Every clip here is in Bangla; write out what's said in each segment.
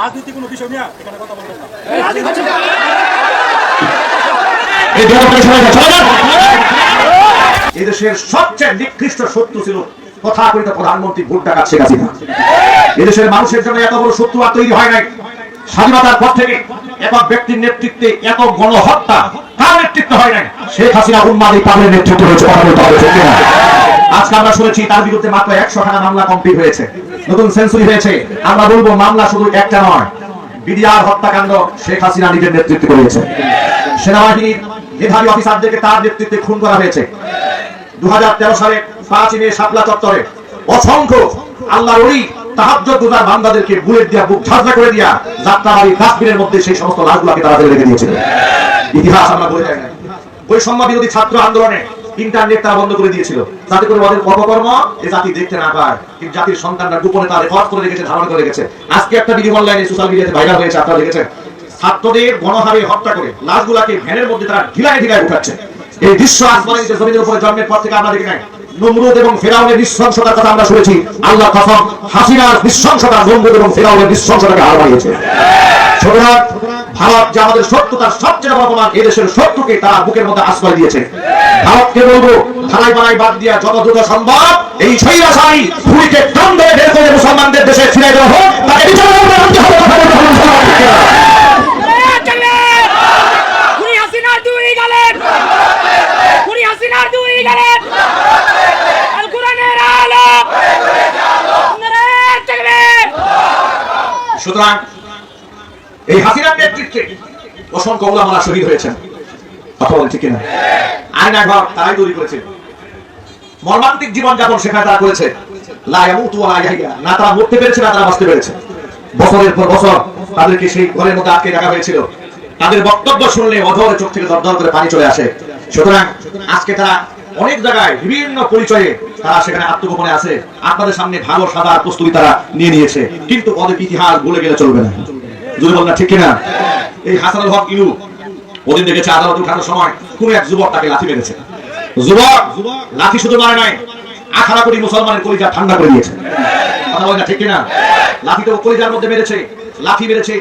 রাজনীতি কোনো বিষয় নিয়ে এখানে কথা বলবেন না। এই দেহটাকে সবাই যান, সবাই যান। এই দেশের সবচেয়ে নিকৃষ্ট শত্রু ছিল কথা তথাকথিত প্রধানমন্ত্রী ভোট ডাকাত শেখ হাসিনা। এদেশের মানুষের জন্য এত বড় শত্রু আর তৈরি হয় নাই। স্বাধীনতার পর থেকে একক ব্যক্তির নেতৃত্বে এত গণহত্যা কার নেতৃত্ব হয় নাই? শেখ হাসিনা উন্মাদি পাগলের নেতৃত্ব হয়েছে? আজকে আমরা শুনেছি তার বিরুদ্ধে মাত্র একশো টাকা মামলা কমপ্লিট হয়েছে। নতুন সেঞ্চুরি হয়েছে। আমরা বলব, মামলা শুধু একটা নয়। বিডিআর হত্যাকাণ্ড শেখ হাসিনা নিজের নেতৃত্বে করেছে সেনাবাহিনীর মেধাবী অফিসারদেরকে তার নেতৃত্বে খুন করা হয়েছে। দু সালে পাঁচ মে শাপলা চত্বরে অসংখ্য আল্লাহ ওই তাহাজ্জুদ গুজার বান্দাদেরকে বুলেট দিয়া বুক করে দিয়া যাত্রাবাড়ি ডাস্টবিনের মধ্যে সেই সমস্ত লাশগুলোকে তারা ফেলে রেখে দিয়েছিল। ইতিহাস আমরা বলে যাই না। ছাত্র আন্দোলনে ইন্টারনেট তারা বন্ধ করে দিয়েছিল। যাতে করে ওদের অপকর্ম এ জাতি দেখতে না পায়। কিন্তু জাতির সন্তানরা গোপনে তারা রেকর্ড করে রেখেছে, ধারণ করে রেখেছে। আজকে একটা ভিডিও অনলাইনে সোশ্যাল মিডিয়াতে ভাইরাল হয়েছে, আপনারা দেখেছেন। ছাত্রদের গণহারে হত্যা করে লাশগুলাকে ভ্যানের মধ্যে তারা ঢিলায় ঢিলায় উঠাচ্ছে। এই দৃশ্য আসমানের জমিনের উপরে জন্মের পর থেকে আমরা দেখি নাই। নমরুদ এবং ফেরাউনের নৃশংসতার কথা আমরা শুনেছি। আল্লাহ কসম, হাসিনার নৃশংসতা নমরুদ এবং ফেরাউনের নৃশংসতাকে হার বাড়িয়েছে সুতরাং ভারত যে আমাদের শত্রুতার সবচেয়ে বড় প্রমাণ এদেশের শত্রুকে তারা বুকের মধ্যে আশ্রয় দিয়েছে। ভারতকে বলব ধারায় বানাই বাদ দিয়া যত দ্রুত সম্ভব এই ছৈরাশাহী পুরীকে টান ধরে বের করে মুসলমানদের দেশে ফিরে দেওয়া হোক তাকে বিচার করতে হবে কথা বলতে হবে মুসলমান ঠিক কিনা? খুনি হাসিনার দুই গেলেন খুনি হাসিনার দুই গেলেন আল কোরআনের আলো নারায়ে তাকবীর সুতরাং এই হাসিনার নেতৃত্বে অসংখ্য ওলামারা শহীদ হয়েছেন। তাদের বক্তব্য শুনলে অধরে চোখ থেকে দরদর করে পানি চলে আসে। সুতরাং আজকে তারা অনেক জায়গায় বিভিন্ন পরিচয়ে তারা সেখানে আত্মগোপনে আছে। আপনাদের সামনে ভালো সাদা প্রস্তুতি তারা নিয়ে নিয়েছে। কিন্তু ওদের ইতিহাস ভুলে গেলে চলবে না। বল না, ঠিক কিনা? এই হাসানুল হক ইলু ওদিন দেখেছে আদালত উঠানোর সময় কোন এক যুবক তাকে লাথি মেরেছে। যুবক, লাথি শুধু মারে নাই আখাড়া করি মুসলমানের কলিজা ঠান্ডা করে দিয়েছে। কথা বলে ঠিক কিনা? লাথি তো কলিজার মধ্যে মেরেছে, লাথি মেরেছে,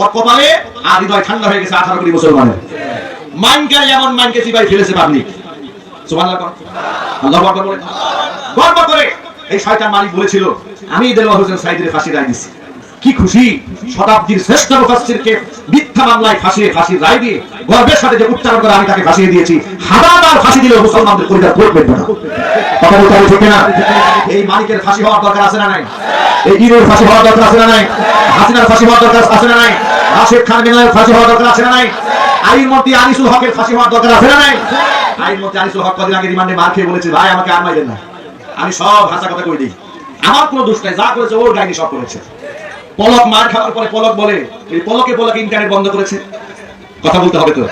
ওর কপালে আর হৃদয় ঠান্ডা হয়ে গেছে আঠারো কোটি মুসলমানের। মাইনকে এমন মাইনকে চিবাই ফেলেছে পাবলিক? সুবহানাল্লাহ আল্লাহু আকবার বলে গর্ব করে। এই শয়তান মালিক বলেছিল, আমি দেলোয়ার হোসেন সাইদের ফাঁসি রায় দিছি। কি খুশি? শতাব্দীর শ্রেষ্ঠ মুফাসসিরকে মিথ্যা মামলায় ফাঁসিয়ে ফাঁসির রায় দিয়ে গর্বের সাথে যে উচ্চারণ করে আমি তাকে ফাঁসিয়ে দিয়েছি, হাজারবার ফাঁসি দিলেও মুসলমানদের পরিবার পেটবে না। কথা বলতে হবে না এই মালিকের ফাঁসি হওয়ার দরকার আছে না নাই? এই ইরের ফাঁসি হওয়ার দরকার আছে না নাই? হাসিনার ফাঁসি হওয়ার দরকার আছে না নাই? রাশেদ খান মিনারের ফাঁসি হওয়ার দরকার আছে না নাই? আইন মন্ত্রী আনিসুল হকের ফাঁসি হওয়ার দরকার আছে না নাই? আইন মন্ত্রী আনিসুল হক কদিন আগে রিমান্ডে মার খেয়ে বলেছে, ভাই, আমাকে আর মাইলেন না। আমি সব হাসা কথা কই দিই। আমার কোনো দোষ নাই, যা করেছে ওর ডাইনি সব করেছে। পলক মার খাওয়ার পরে পলক বলে পলকে পলকে ইন্টারনেট বন্ধ করেছে। কথা বলতে হবে তো।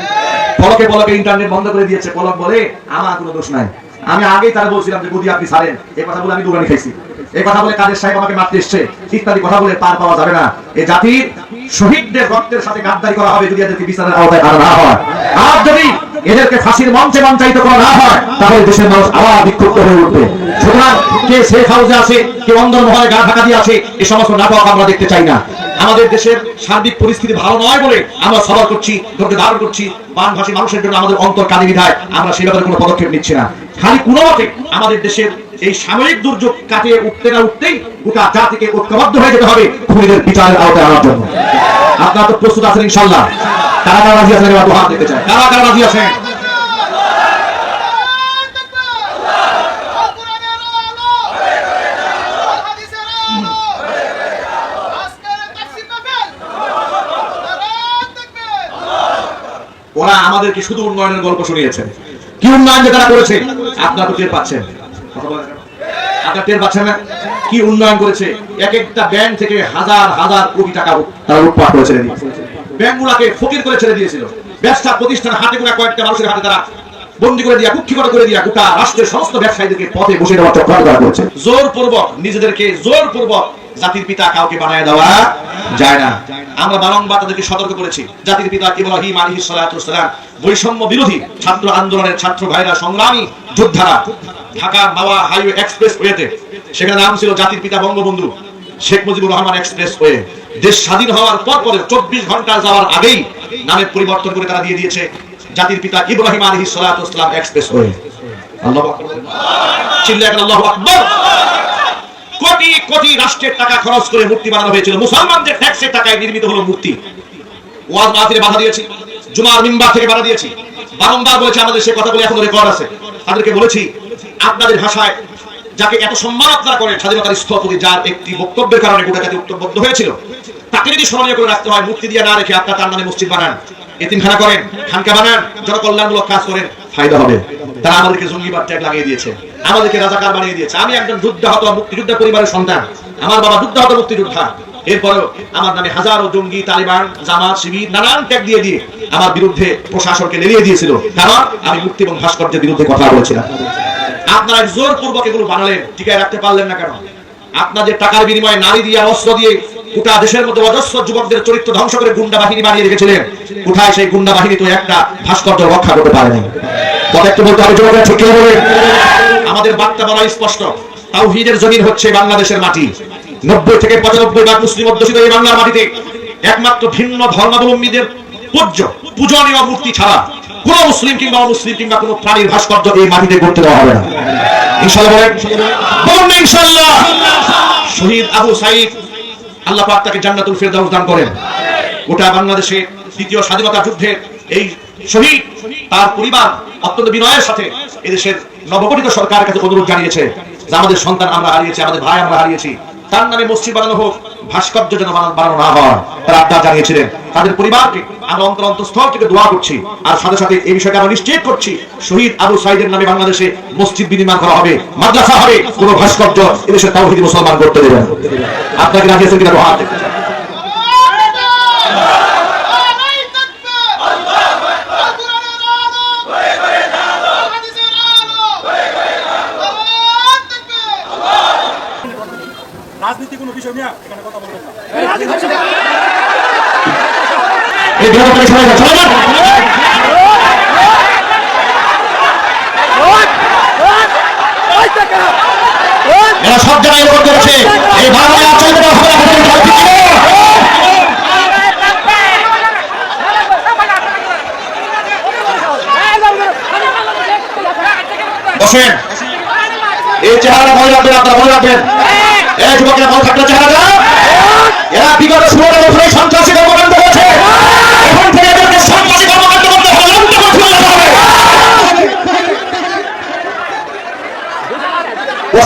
পলকে পলকে ইন্টারনেট বন্ধ করে দিয়েছে। পলক বলে, আমার কোনো দোষ নাই। আমি আগেই তারা বলছিলাম যে, বুদ্ধি আপনি ছাড়েন। এই কথা বলে আমি দোকানে খাইছি। এই কথা বলে কাদের সাহেব আমাকে মারতে এসছে? ইত্যাদি কথা বলে পার পাওয়া যাবে না। এই জাতির শহীদদের রক্তের সাথে গাদ্দারি করা হবে যদি এদেরকে বিচারের আওতায় আনা না হয়। এদেরকে ফাঁসির মঞ্চে মঞ্চায়িত করা না হয়, তাহলে দেশের মানুষ আবার বিক্ষুব্ধ হয়ে উঠবে। সুতরাং কে সেফ হাউসে আছে, কে অন্দর মহলে গা ঢাকা দিয়ে আছে এই সমস্ত নাটক আমরা দেখতে চাই না। আমাদের দেশের সার্বিক পরিস্থিতি ভালো নয় বলে আমরা সবার করছি ধৈর্য ধারণ করছি বানভাসী মানুষের জন্য আমাদের অন্তর কানে বিধায় আমরা সেই ব্যাপারে কোনো পদক্ষেপ নিচ্ছি না। খালি কোনো মতে আমাদের দেশের এই সাময়িক দুর্যোগ কাটিয়ে উঠতে না উঠতেই গোটা জাতিকে ঐক্যবদ্ধ হয়ে যেতে হবে খুনিদের বিচারের আওতায় আনার জন্য। আপনারা তো প্রস্তুত আছেন ইনশাল্লাহ কারা কারা রাজি আছেন? এবার হাত দেখতে চাই। কারা কারা রাজি আছেন? ওরা আমাদেরকে শুধু উন্নয়নের গল্প শুনিয়েছে কি উন্নয়ন যে তারা করেছে, আপনারা তো টের পাচ্ছেন। আপনারা টের পাচ্ছেন না? কি উন্নয়ন করেছে? এক একটা ব্যাংক থেকে হাজার হাজার কোটি টাকা তারা লুটপাট করে ছেড়ে দিয়েছে। ব্যাংকগুলোকে ফকির করে ছেড়ে দিয়েছিল। ব্যবসা প্রতিষ্ঠান হাতে গোনা কয়েকটা মানুষের হাতে তারা বন্দি করে দিয়া, কুক্ষিগত করে দিয়া গোটা রাষ্ট্রের সমস্ত ব্যবসায়ীদেরকে পথে বসে দেওয়ার করছে। জোর পূর্বক নিজেদেরকে জোর পূর্বক জাতির পিতা কাউকে বানায় দেওয়া যায় না। আমরা বারংবার তাদেরকে সতর্ক করেছি। জাতির পিতা ইব্রাহিম সালাতু সালাম বৈষম্য বিরোধী ছাত্র আন্দোলনের ছাত্র ভাইরা সংগ্রামী যোদ্ধারা ঢাকা মাওয়া হাইওয়ে এক্সপ্রেস ওয়েতে সেখানে নাম ছিল জাতির পিতা বঙ্গবন্ধু শেখ মুজিবুর রহমান এক্সপ্রেস ওয়ে দেশ স্বাধীন হওয়ার পর পরে চব্বিশ ঘণ্টা যাওয়ার আগেই নামের পরিবর্তন করে তারা দিয়ে দিয়েছে জাতির পিতা ইব্রাহিম আলহি সালাম এক্সপ্রেস হয়ে আল্লাহ চিল্লা আল্লাহ আকবর? কোটি কোটি রাষ্ট্রের টাকা খরচ করে মূর্তি বানানো হয়েছিল। মুসলমানদের ট্যাক্সের টাকায় নির্মিত হলো মূর্তি। ওয়াজ মাহফিলে বাধা দিয়েছি। জুমার মিম্বার থেকে বাধা দিয়েছি। বারংবার বলেছি, আমাদের সে কথাগুলো এখনও রেকর্ড আছে। তাদেরকে বলেছি, আপনাদের ভাষায় যাকে এত সম্মান আপনারা করেন, স্বাধীনতার স্থপতি, যার একটি বক্তব্যের কারণে গোটা জাতি উত্তরবদ্ধ হয়েছিল, তাকে যদি স্মরণীয় করে রাখতে হয়, মূর্তি দিয়ে না রেখে আপনার তার নামে মসজিদ বানান, এতিমখানা করেন, খানকা বানান, জনকল্যাণমূলক কাজ করেন। ফায়দা হবে। তারা আমাদেরকে জঙ্গিবাদ ট্যাগ লাগিয়ে দিয়েছে। আমাদেরকে রাজাকার বানিয়ে দিয়েছে। আমি একজন যুদ্ধাহত মুক্তিযোদ্ধা পরিবারের সন্তান। আমার বাবা যুদ্ধাহত মুক্তিযোদ্ধা। এরপরেও আমার নামে হাজারো জঙ্গি, তালিবান, জামাত, শিবির নানান ট্যাগ দিয়ে দিয়ে আমার বিরুদ্ধে প্রশাসনকে লেলিয়ে দিয়েছিল। কারণ আমি মুক্তি এবং ভাস্কর্যের বিরুদ্ধে কথা বলেছিলাম। আপনারা জোর পূর্বক এগুলো বানালেন, টিকায় রাখতে পারলেন না কেন? আপনাদের টাকার বিনিময়ে নারী দিয়ে অস্ত্র দিয়ে গোটা দেশের মধ্যে অজস্র যুবকদের চরিত্র ধ্বংস করে গুন্ডা বাহিনী বানিয়ে রেখেছিলেন। কোথায় সেই গুন্ডা বাহিনী তো একটা ভাস্কর্য রক্ষা করতে পারেনি। আমাদের বার্তা বলা স্পষ্ট। তাওহীদের জমিন হচ্ছে বাংলাদেশের মাটি। নব্বই থেকে পঁচানব্বই ভাগ মুসলিম অধ্যুষিত এই বাংলার মাটিতে একমাত্র ভিন্ন ধর্মাবলম্বীদের পূজ্য, পূজনীয় মূর্তি ছাড়া কোন মুসলিম কিংবা অমুসলিম কিংবা কোন প্রাণীর ভাস্কর্য এই মাটিতে করতে দেওয়া হবে না। ইনশাআল্লাহ শহীদ আবু সাইদ আল্লাহ পাক তাকে জান্নাতুল ফেরদাউস দান করেন। গোটা বাংলাদেশে দ্বিতীয় স্বাধীনতা যুদ্ধে এই শহীদ, তার পরিবার অত্যন্ত বিনয়ের সাথে এদেশের নবগঠিত সরকারের কাছে অনুরোধ জানিয়েছে যে আমাদের সন্তান আমরা হারিয়েছি, আমাদের ভাই আমরা হারিয়েছি। তার নামে মসজিদ বানানো হোক, ভাস্কর্য যেন বানানো না হয়, তারা আড্ডা জানিয়েছিলেন। তাদের পরিবারকে আমরা অন্তর অন্তঃস্থল থেকে দোয়া করছি। আর সাথে সাথে এই বিষয়টা আমরা নিশ্চিত করছি। শহীদ আবু সাইদের নামে বাংলাদেশে মসজিদ বিনির্মাণ করা হবে মাদ্রাসা হবে কোনো ভাস্কর্য এদেশের তাওহীদি মুসলমান করতে দেবেন আপনাকে রাজি আছেন কিনা? হাত দেখতে। রাজনীতি কোনো বিষয় নিয়ে এখানে কথা বলবেন না। এই সব জায়গায় এই চেহারা মনে রাখবেন আপনারা মনে রাখবেন। এই যুবকেরা মনে থাকলে চেহারাটা এরা বিগত ষোলো বছরে সন্ত্রাসী কর্মকাণ্ড করেছে এখন থেকে এদেরকে সন্ত্রাসী কর্মকাণ্ড করতে হবে অন্ত করতে হবে বসেন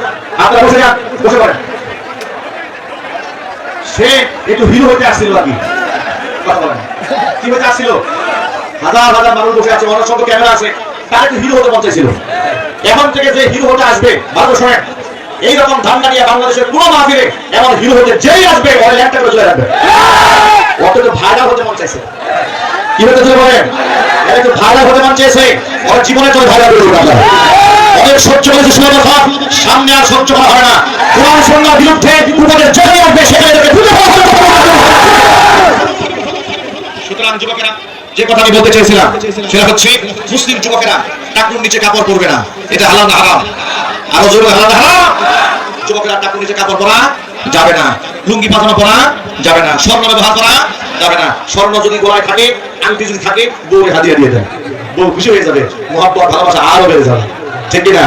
আপনারা বসে যান বসে পড়েন। সে একটু হিরো হতে আসছিল নাকি? কি হতে আসছিল? হাজার হাজার মানুষ বসে আছে অনেক সংখ্যক ক্যামেরা আছে। তার একটু হিরো হতে মন চাইছিল? এখন থেকে যে হিরো হতে আসবে, ভালো শোনেন। এইরকম ধান্দা নিয়ে বাংলাদেশের কোনো মাহফিলে এমন হিরো হতে যেই আসবে, ওরা করে চলে রাখবে অত তো ভাইরাল হতে মন চাইছে। কি হতে চলে বলেন? এরা তো ভাইরাল হতে মন চেয়েছে ওর জীবনে তো ভাইরাল করে সহ্য কথা সামনে আর সহ্য করা হয় না। কোরআন সন্ন্যার বিরুদ্ধে উপদের লুঙ্গি পাতানো পরা যাবে না। স্বর্ণ ব্যবহার করা যাবে না। স্বর্ণ যদি গলায় থাকে, আংটি যদি থাকে বউ দিয়ে দেয় বউ খুশি হয়ে যাবে। মহাব্বত, ভালোবাসা আরও বেড়ে যাবে। ঠিক না